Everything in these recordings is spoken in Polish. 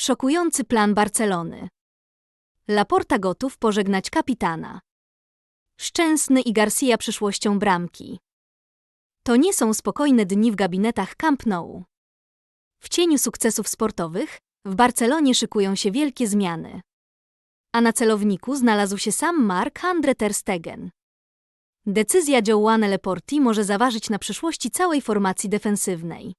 Szokujący plan Barcelony. Laporta gotów pożegnać kapitana. Szczęsny i Garcia przyszłością bramki. To nie są spokojne dni w gabinetach Camp Nou. W cieniu sukcesów sportowych w Barcelonie szykują się wielkie zmiany. A na celowniku znalazł się sam Marc-André ter Stegen. Decyzja Joanne Leporti może zaważyć na przyszłości całej formacji defensywnej.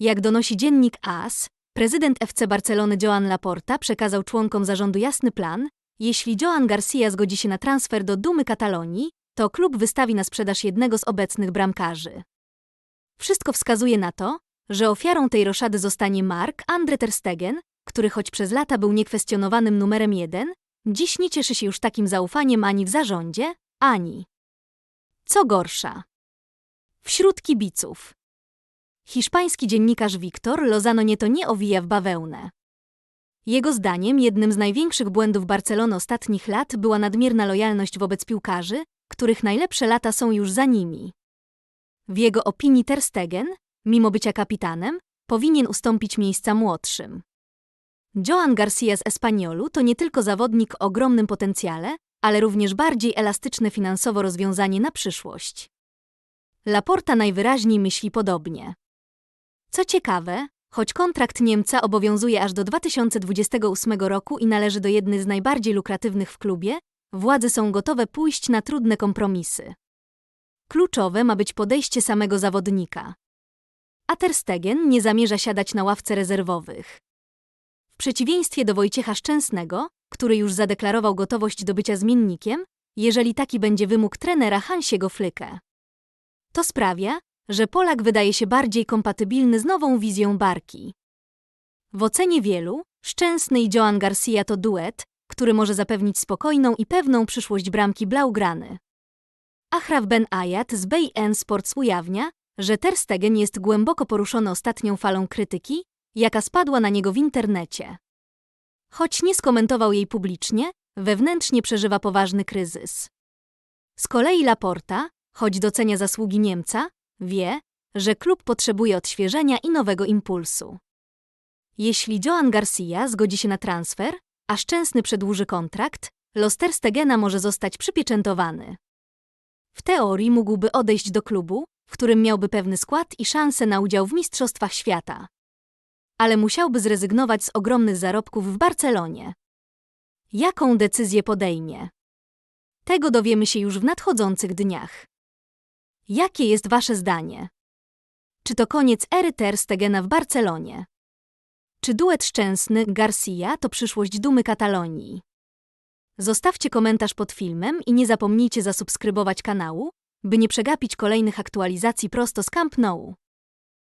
Jak donosi dziennik AS, prezydent FC Barcelony Joan Laporta przekazał członkom zarządu jasny plan, jeśli Joan Garcia zgodzi się na transfer do Dumy Katalonii, to klub wystawi na sprzedaż jednego z obecnych bramkarzy. Wszystko wskazuje na to, że ofiarą tej roszady zostanie Marc-André ter Stegen, który choć przez lata był niekwestionowanym numerem jeden, dziś nie cieszy się już takim zaufaniem ani w zarządzie, ani. Co gorsza. Wśród kibiców. Hiszpański dziennikarz Victor Lozano nieto nie owija w bawełnę. Jego zdaniem jednym z największych błędów Barcelony ostatnich lat była nadmierna lojalność wobec piłkarzy, których najlepsze lata są już za nimi. W jego opinii Ter Stegen, mimo bycia kapitanem, powinien ustąpić miejsca młodszym. Joan Garcia z Espaniolu to nie tylko zawodnik o ogromnym potencjale, ale również bardziej elastyczne finansowo rozwiązanie na przyszłość. Laporta najwyraźniej myśli podobnie. Co ciekawe, choć kontrakt Niemca obowiązuje aż do 2028 roku i należy do jednej z najbardziej lukratywnych w klubie, władze są gotowe pójść na trudne kompromisy. Kluczowe ma być podejście samego zawodnika. A Ter Stegen nie zamierza siadać na ławce rezerwowych. W przeciwieństwie do Wojciecha Szczęsnego, który już zadeklarował gotowość do bycia zmiennikiem, jeżeli taki będzie wymóg trenera Hansiego Flyke. To sprawia, że Polak wydaje się bardziej kompatybilny z nową wizją Barki. W ocenie wielu, Szczęsny i Joan Garcia to duet, który może zapewnić spokojną i pewną przyszłość bramki Blaugrany. Achraf Ben Ayat z BN Sports ujawnia, że Ter Stegen jest głęboko poruszony ostatnią falą krytyki, jaka spadła na niego w internecie. Choć nie skomentował jej publicznie, wewnętrznie przeżywa poważny kryzys. Z kolei Laporta, choć docenia zasługi Niemca, wie, że klub potrzebuje odświeżenia i nowego impulsu. Jeśli Joan Garcia zgodzi się na transfer, a Szczęsny przedłuży kontrakt, los Stegena może zostać przypieczętowany. W teorii mógłby odejść do klubu, w którym miałby pewny skład i szansę na udział w Mistrzostwach Świata. Ale musiałby zrezygnować z ogromnych zarobków w Barcelonie. Jaką decyzję podejmie? Tego dowiemy się już w nadchodzących dniach. Jakie jest Wasze zdanie? Czy to koniec ery Ter Stegena w Barcelonie? Czy duet szczęsny Garcia to przyszłość dumy Katalonii? Zostawcie komentarz pod filmem i nie zapomnijcie zasubskrybować kanału, by nie przegapić kolejnych aktualizacji prosto z Camp Nou.